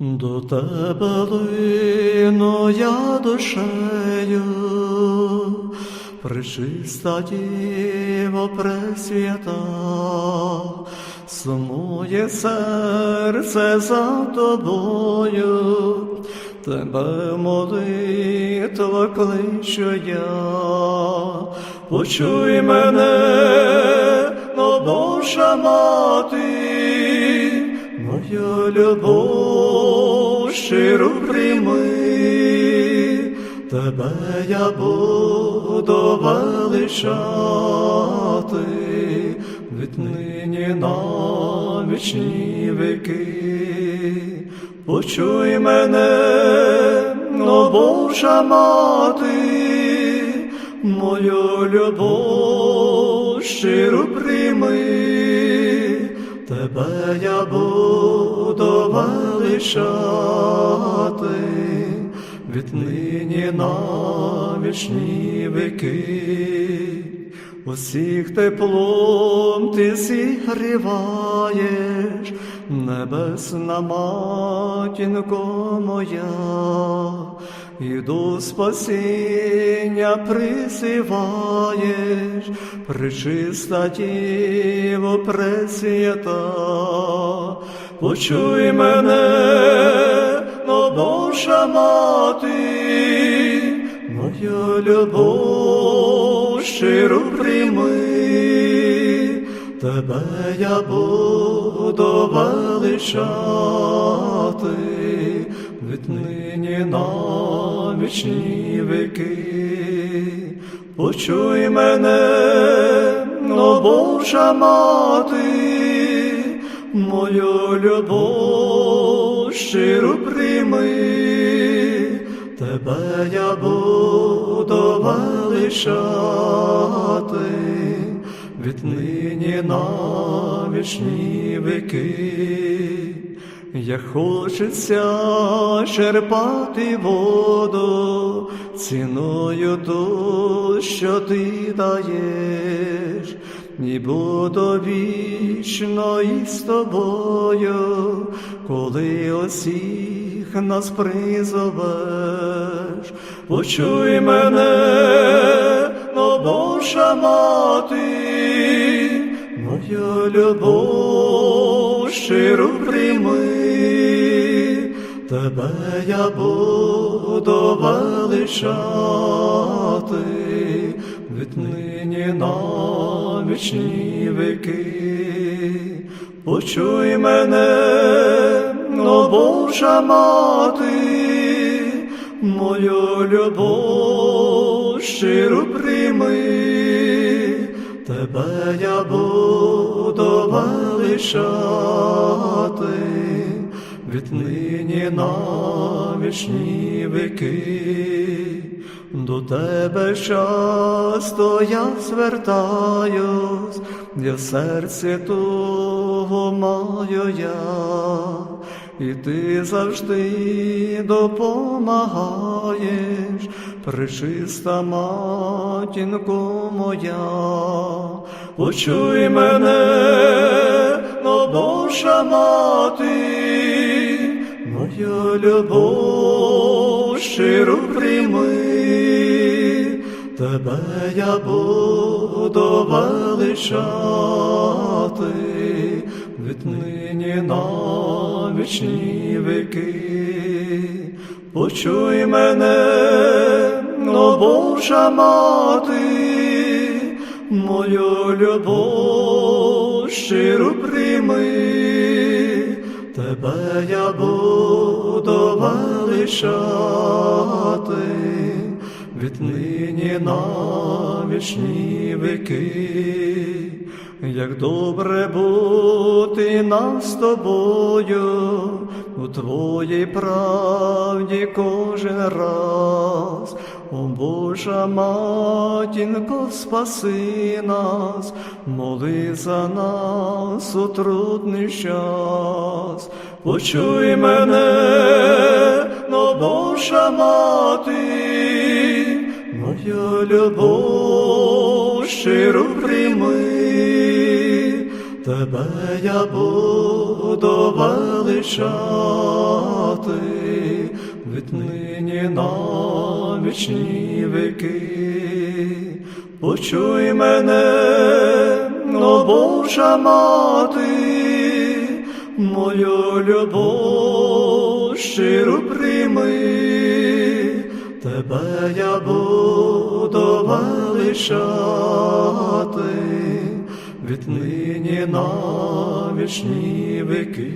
До тебе лину я душею, причиста діво пресвята, сумує серце за тобою, тебе молитва кличу я, почуй мене, но Божа мати, Моя любов щиро прийми, тебе я буду величати, віднині на вічні віки. Почуй мене, но Божа мати, мою любов щиро прийми. Тебе я буду величати, віднині на вічні віки. Усіх теплом ти зігріваєш, небесна матінко моя, і до спасіння призиваєш, причиста Діво пресвята, почуй мене, но Божа мати, моя любов щиро прийми, тебе я буду величати, віднині на вічні віки. Почуй мене, но Божа мати, мою любов щиро прийми, тебе я буду величати, віднині на вічні віки. Як хочеться черпати воду, ціною ту, що ти даєш, і буду вічно із тобою, коли усіх нас призовеш. Почуй мене, но Божа мати, моя любов щиро прийми, тебе я буду величати, віднині на вічні віки. Почуй мене, но Божа мати, мою любов щиро прийми, тебе я буду величати, віднині на вічні віки. До тебе часто я звертаюсь, я в серці того маю я, і ти завжди допомагаєш, причиста матінко моя, почуй мене, но мати, моя любов щиро прийми, тебе я буду величати, віднині на вічні віки. Почуй мене, но Божа мати, мою любов щиро прийми, тебе я буду величати, віднині на вічні віки. Як добре бути нам з тобою у твоїй правді кожен раз, о Божа матінко, спаси нас, моли за нас у трудний час, почуй мене, но Божа мати, моя любов щиро прийми, тебе я буду величати, віднині на вічні віки. Почуй мене, о Божа мати, мою любов щиру прийми, тебе я буду величати, віднині на віки.